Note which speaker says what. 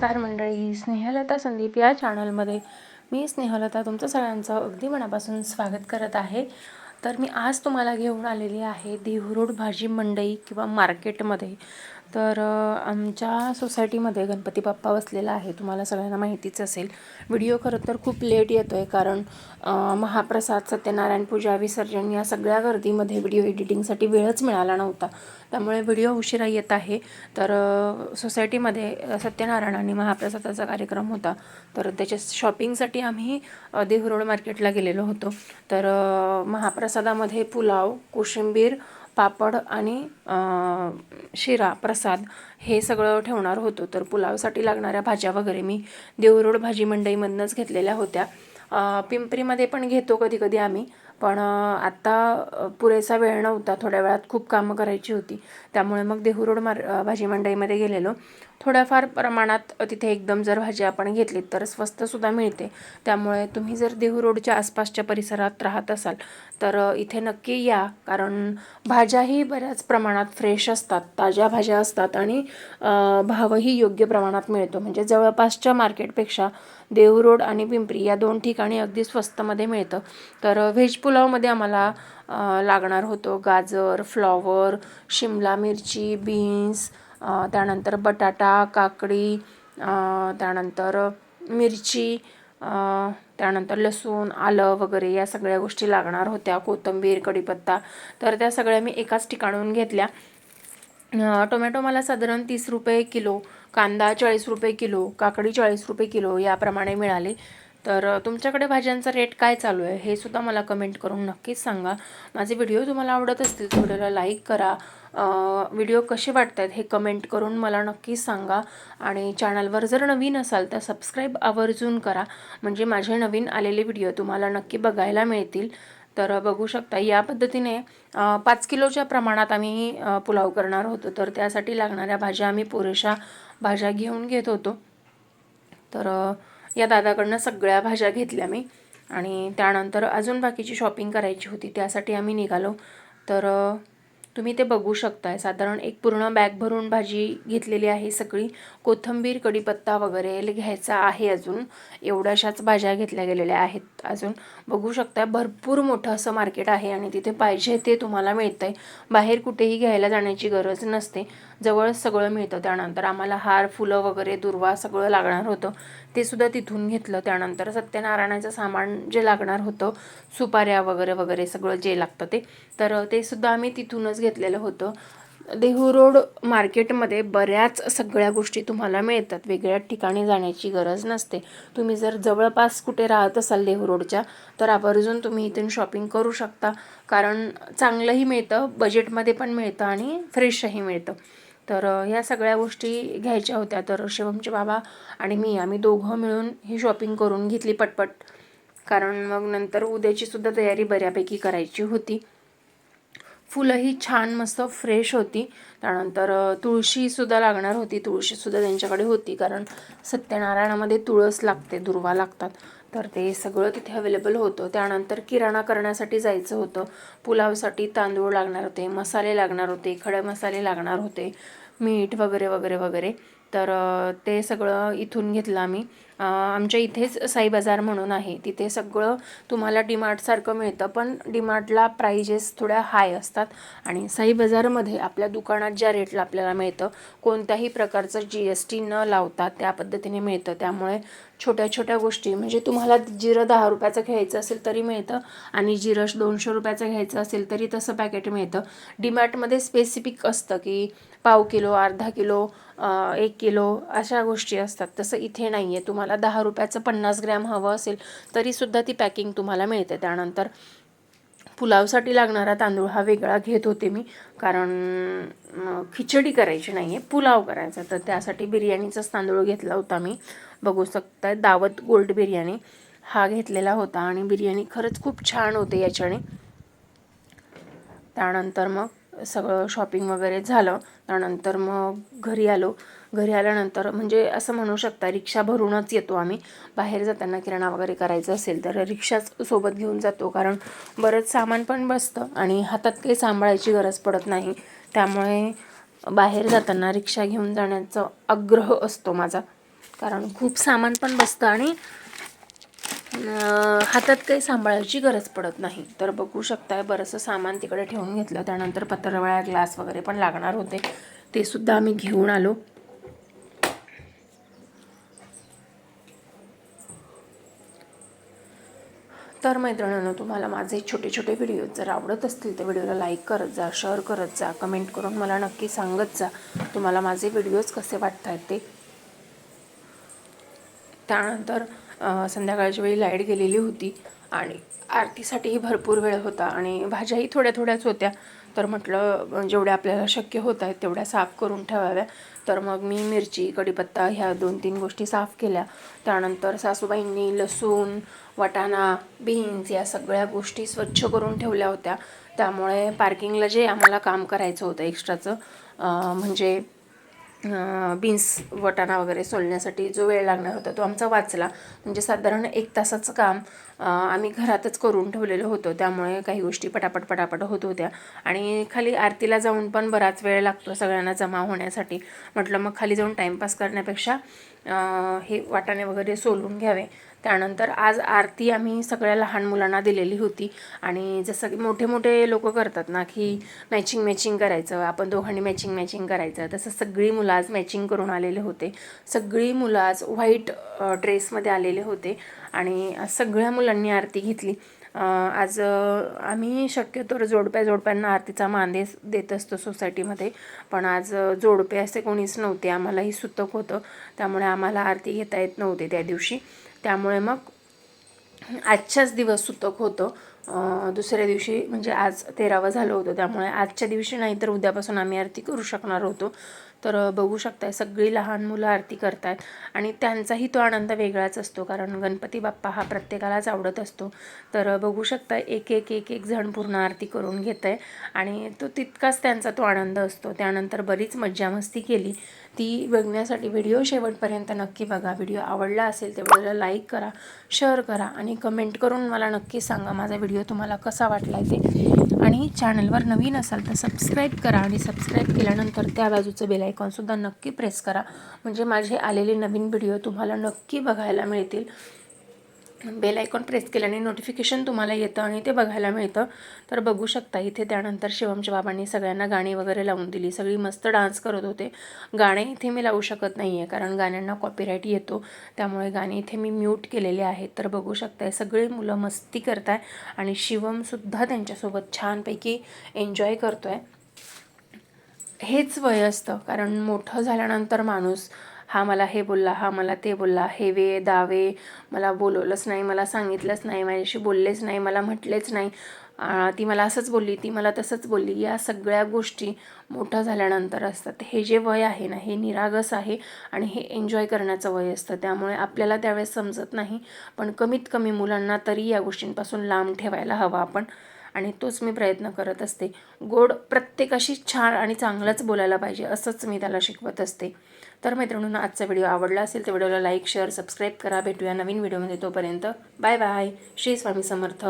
Speaker 1: नमस्कार मंडळी स्नेहलता संदीप या चॅनलमध्ये मी स्नेहलता तुमचं सगळ्यांचं अगदी मनापासून स्वागत करत आहे. तर मी आज तुम्हाला घेऊन आलेली आहे देहूरोड भाजी मंडई किंवा मार्केटमध्ये तर आमच्या सोसायटीमध्ये गणपती बाप्पा बसलेला आहे. तुम्हाला सगळ्यांना माहितीच असेल. व्हिडिओ खरं तर खूप लेट येतो आहे कारण महाप्रसाद सत्यनारायण पूजा विसर्जन या सगळ्या गर्दीमध्ये व्हिडिओ एडिटिंगसाठी वेळच मिळाला नव्हता. त्यामुळे व्हिडिओ उशिरा येत आहे. तर सोसायटीमध्ये सत्यनारायण आणि महाप्रसादाचा कार्यक्रम होता. तर त्याच्या शॉपिंगसाठी आम्ही अ, देहू रोड मार्केटला गेलेलो होतो. तर महाप्रसादामध्ये पुलाव कोशिंबीर पापड आणि शिरा प्रसाद हे सगळं ठेवणार होतो. तर पुलावसाठी लागणाऱ्या भाज्या वगैरे मी देहू भाजी मंडईमधनंच घेतलेल्या होत्या. पिंपरीमध्ये पण घेतो कधी कधी आम्ही. पण आत्ता पुरेसा वेळ नव्हता. थोड्या वेळात खूप कामं करायची होती. त्यामुळे मग देहू रोड मार भाजी मंडईमध्ये गेलेलो. थोड्याफार प्रमाणात तिथे एकदम जर भाजी आपण घेतली तर स्वस्तसुद्धा मिळते. त्यामुळे तुम्ही जर देहू रोडच्या आसपासच्या परिसरात राहत असाल तर इथे नक्की या. कारण भाज्याही बऱ्याच प्रमाणात फ्रेश असतात ताज्या भाज्या असतात आणि भावही योग्य प्रमाणात मिळतो. म्हणजे जवळपासच्या मार्केटपेक्षा देहू रोड आणि पिंपरी या दोन ठिकाणी अगदी स्वस्तमध्ये मिळतं. तर व्हेजपूर व्हेज पुलावमध्ये आम्हाला लागणार होतं गाजर फ्लॉवर शिमला मिरची बीन्स त्यानंतर बटाटा काकडी त्यानंतर मिरची त्यानंतर लसूण आलं वगैरे या सगळ्या गोष्टी लागणार होत्या कोथिंबीर कढीपत्ता. तर त्या सगळ्या मी एकाच ठिकाणून घेतल्या. टोमॅटो मला साधारण तीस रुपये किलो कांदा चाळीस रुपये किलो काकडी चाळीस रुपये किलो याप्रमाणे मिळाले. तर तुमच्याकडे भाज्यांचा रेट काय चालू आहे? हे सुद्धा मला कमेंट करून नक्कीच सांगा. माझे व्हिडिओ तुम्हाला आवडत असतील व्हिडिओला लाईक करा. व्हिडिओ कसे वाटत आहेत हे कमेंट करून मला नक्कीच सांगा. आणि चॅनलवर जर नवीन असाल तर सबस्क्राईब आवर्जून करा. म्हणजे माझे नवीन आलेले व्हिडिओ तुम्हाला नक्की बघायला मिळतील. तर बघू शकता या पद्धतीने पाच किलोच्या प्रमाणात आम्ही पुलाव करणार होतो. तर त्यासाठी लागणाऱ्या भाज्या आम्ही पुरेशा भाज्या घेऊन घेत होतो. तर या दादाकडनं सगळ्या भाज्या घेतल्या मी. आणि त्यानंतर अजून बाकीची शॉपिंग करायची होती त्यासाठी आम्ही निघालो. तर तुम्ही ते बघू शकताय. साधारण एक पूर्ण बॅग भरून भाजी घेतलेली आहे सगळी. कोथिंबीर कढीपत्ता वगैरे घ्यायचा आहे अजून. एवढ्याशाच भाज्या घेतल्या गेलेल्या आहेत अजून. बघू शकताय भरपूर मोठं असं मार्केट आहे आणि तिथे पाहिजे ते तुम्हाला मिळतं आहे बाहेर कुठेही घ्यायला जाण्याची गरज नसते. जवळच सगळं मिळतं. त्यानंतर आम्हाला हार फुलं वगैरे दुर्वा सगळं लागणार होतं. ते सुद्धा तिथून घेतलं. त्यानंतर सत्यनारायणाचं सामान जे लागणार होतं सुपाऱ्या वगैरे वगैरे सगळं जे लागतं ते तर ते सुद्धा आम्ही तिथूनच घेतलेलं होतं. देहू रोड मार्केटमध्ये बऱ्याच सगळ्या गोष्टी तुम्हाला मिळतात. वेगळ्या ठिकाणी जाण्याची गरज नसते. तुम्ही जर जवळपास कुठे राहत असाल देहू रोडच्या तर आवर्जून तुम्ही इथून शॉपिंग करू शकता. कारण चांगलंही मिळतं बजेटमध्ये पण मिळतं आणि फ्रेशही मिळतं. तर ह्या सगळ्या गोष्टी घ्यायच्या होत्या. तर शिवमचे बाबा आणि मी आम्ही दोघं मिळून ही शॉपिंग करून घेतली पटपट. कारण मग नंतर उद्याचीसुद्धा तयारी बऱ्यापैकी करायची होती. फुलंही छान मस्त फ्रेश होती. त्यानंतर तुळशीसुद्धा लागणार होती. तुळशीसुद्धा त्यांच्याकडे होती. कारण सत्यनारायणामध्ये तुळस लागते दुर्वा लागतात. तर ते सगळं तिथे अवेलेबल होतं. त्यानंतर किराणा करण्यासाठी जायचं होतं. पुलावसाठी तांदूळ लागणार होते मसाले लागणार होते खडे मसाले लागणार होते मीठ वगैरे वगैरे वगैरे. तर ते सगळं इथून घेतलं आम्ही. आमच्या इथेच साई बाजार म्हणून आहे. तिथे सगळं तुम्हाला डीमार्टसारखं मिळतं पण डीमार्टला प्राइजेस थोड्या हाय असतात आणि साई बाजारमध्ये आपल्या दुकानात ज्या रेटला आपल्याला मिळतं कोणत्याही प्रकारचं जी एस टी न लावता त्या पद्धतीने मिळतं. त्यामुळे छोट्या छोट्या गोष्टी म्हणजे तुम्हाला जिरं दहा रुपयाचं घ्यायचं असेल तरी मिळतं आणि जिरं दोनशे रुपयाचं घ्यायचं असेल तरी तसं पॅकेट मिळतं. डीमार्टमध्ये स्पेसिफिक असतं की पाव किलो अर्धा किलो एक किलो अशा गोष्टी असतात. तसं इथे नाही आहे तुम्हाला दहा रुपयाचं पन्नास ग्रॅम हवं असेल तरीसुद्धा ती पॅकिंग तुम्हाला मिळते. त्यानंतर पुलावसाठी लागणारा तांदूळ हा वेगळा घेत होते मी कारण खिचडी करायची नाही आहे पुलाव करायचा. तर त्यासाठी बिर्याणीचाच तांदूळ घेतला होता मी. बघू शकता दावत गोल्ड बिर्याणी हा घेतलेला होता आणि बिर्याणी खरंच खूप छान होते याच्याने. त्यानंतर मग सगळं शॉपिंग वगैरे झालं. त्यानंतर मग घरी आलो. घरी आल्यानंतर म्हणजे असं म्हणू शकता रिक्षा भरूनच येतो आम्ही. बाहेर जाताना किराणा वगैरे करायचं असेल तर रिक्षाच सोबत घेऊन जातो. कारण बरंच सामान पण बसतं आणि हातात काही सांभाळायची गरज पडत नाही. त्यामुळे बाहेर जाताना रिक्षा घेऊन जाण्याचा आग्रह असतो माझा. कारण खूप सामान पण बसतं आणि हातात काही सांभाळायची गरज पडत नाही. तर बघू शकताय बरंचसं सामान तिकडे ठेवून घेतलं. त्यानंतर पत्रवळ्या ग्लास वगैरे पण लागणार होते. ते सुद्धा आम्ही घेऊन आलो. तर मैत्रिणींनो तुम्हाला माझे छोटे छोटे व्हिडिओ जर आवडत असतील तर व्हिडिओला लाईक करत जा शेअर करत जा कमेंट करून मला नक्की सांगत जा तुम्हाला माझे व्हिडिओज कसे वाटत आहेत ते. त्यानंतर संध्याकाळच्या वेळी लाइट गेलेली होती आणि आरतीसाठीही भरपूर वेळ होता आणि भाज्याही थोड्या थोड्याच होत्या. तर म्हटलं जेवढ्या आपल्याला शक्य होत आहेत तेवढ्या साफ करून ठेवाव्या. तर मग मी मिरची कढीपत्ता ह्या दोन तीन गोष्टी साफ केल्या. त्यानंतर सासूबाईंनी लसूण वाटाणा बीन्स या सगळ्या गोष्टी स्वच्छ करून ठेवल्या होत्या. त्यामुळे पार्किंगला जे आम्हाला काम करायचं होतं एक्स्ट्राचं म्हणजे बीन्स वटाणा वगैरे सोलण्यासाठी जो वेळ लागणार होता तो आमचा वाचला. म्हणजे साधारण एक तासाचं काम आम्ही घरातच करून ठेवलेलं होतं. त्यामुळे काही गोष्टी पटापट पटापट होत होत्या. आणि खाली आरतीला जाऊन पण बराच वेळ लागतो सगळ्यांना जमा होण्यासाठी. म्हटलं मग खाली जाऊन टाईमपास करण्यापेक्षा हे वाटाणे वगैरे सोलून घ्यावे. त्यानंतर आज आरती आम्ही सगळ्या लहान मुलांना दिलेली होती. आणि जसं की मोठे मोठे लोक करतात ना की मॅचिंग मॅचिंग करायचं आपण दोघांनी मॅचिंग मॅचिंग करायचं. तसं सगळी मुलं आज मॅचिंग करून आलेले होते. सगळी मुलं आज व्हाईट ड्रेसमध्ये आलेले होते. आणि सगळ्या मुलांनी आरती घेतली. आज आम्ही शक्यतो जोडप्या जोडप्यांना आरतीचा मान दे देत असतो सोसायटीमध्ये. पण आज जोडपे असे कोणीच नव्हते. आम्हालाही सुतक होतं. त्यामुळे आम्हाला आरती घेता येत नव्हते त्या दिवशी. त्यामुळे मग आजच्याच दिवस सुतक होतं. दुसऱ्या दिवशी म्हणजे आज तेरावं झालं होतं. त्यामुळे आजच्या दिवशी नाही तर उद्यापासून आम्ही आरती करू शकणार होतो. तर बघू शकताय सगळी लहान मुलं आरती करतात आणि त्यांचाही तो आनंद वेगळाच असतो. कारण गणपती बाप्पा हा प्रत्येकालाच आवडत असतो. तर बघू शकता एक एक एक एक जण पूर्ण आरती करून घेत आहे आणि तो तितकाच त्यांचा तो आनंद असतो. त्यानंतर बरीच मज्जा मस्ती केली. ती बघण्यासाठी व्हिडिओ शेवटपर्यंत नक्की बघा. व्हिडिओ आवडला असेल तर व्हिडिओला लाईक करा शेअर करा आणि कमेंट करून मला नक्की सांगा माझा व्हिडिओ तुम्हाला कसा वाटला आहे ते. आणि चॅनलवर नवीन असाल तर सबस्क्राईब करा आणि सबस्क्राईब केल्यानंतर त्या बाजूचं बेल आयकॉनसुद्धा नक्की प्रेस करा. म्हणजे माझे आलेले नवीन व्हिडिओ तुम्हाला नक्की बघायला मिळतील. बेल आयकॉन प्रेस केल्याने नोटिफिकेशन तुम्हाला येतं आणि ते बघायला मिळतं. तर बघू शकता इथे त्यानंतर शिवमच्या बाबांनी सगळ्यांना गाणी वगैरे लावून दिली. सगळी मस्त डान्स करत होते. गाणे इथे मी लावू शकत नाही आहे कारण गाण्यांना कॉपीराईट येतो. त्यामुळे गाणे इथे मी म्यूट केलेले आहेत. तर बघू शकताय सगळे मुलं मस्ती करताय आणि शिवमसुद्धा त्यांच्यासोबत छानपैकी एन्जॉय करतो आहे हेच वय असतं कारण मोठं झाल्यानंतर माणूस हा मला हे बोलला हा मला ते बोलला हे वे दावे मला बोलवलंच नाही मला सांगितलंच नाही माझ्याशी बोललेच नाही मला म्हटलेच नाही. ती मला असंच बोलली ती मला तसंच बोलली. या सगळ्या गोष्टी मोठं झाल्यानंतर असतात. हे जे वय आहे ना हे निरागस आहे आणि हे एन्जॉय करण्याचं वय असतं. त्यामुळे आपल्याला त्यावेळेस समजत नाही. पण कमीत कमी मुलांना तरी या गोष्टींपासून लांब ठेवायला हवा आपण. आणि तोच मी प्रयत्न करत असते. गोड प्रत्येकाशी छान आणि चांगलंच बोलायला पाहिजे असंच मी त्याला शिकवत असते. तर मैत्रिणींनो आजचा व्हिडिओ आवडला असेल तर व्हिडिओला लाईक शेअर सबस्क्राईब करा. भेटूया नवीन व्हिडिओमध्ये तोपर्यंत. Bye bye. श्री स्वामी समर्थ.